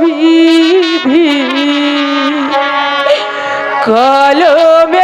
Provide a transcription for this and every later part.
বিধি কলমে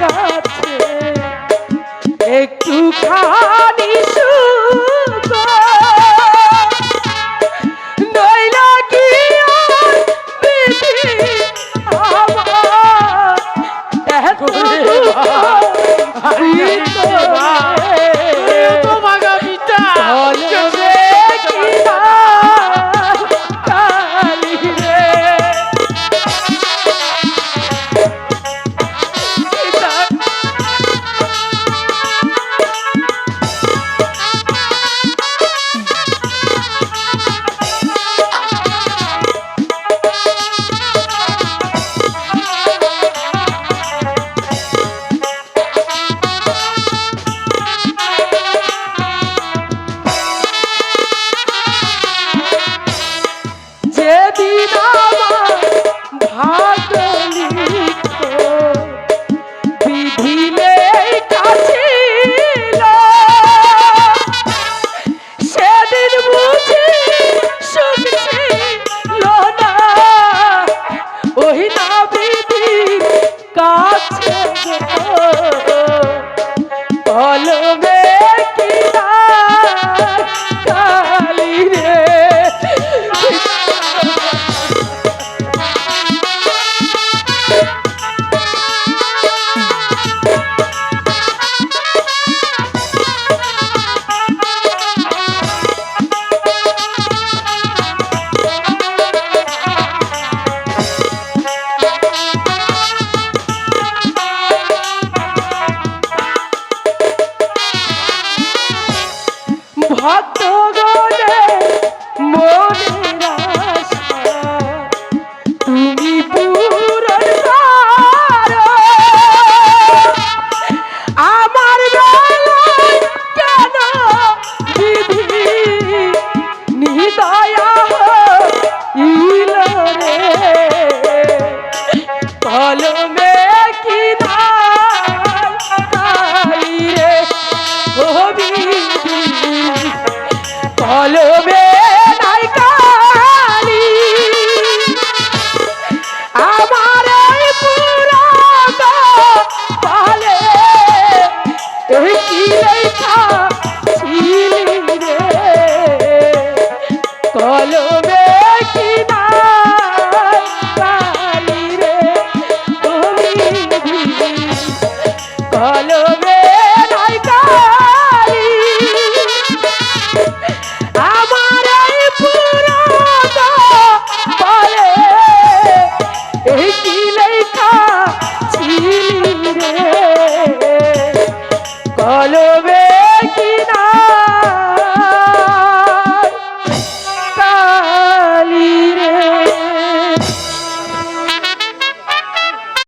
কাছে একটু খা কলমে কি রে কবি আমার পুরা পালে কি রেখা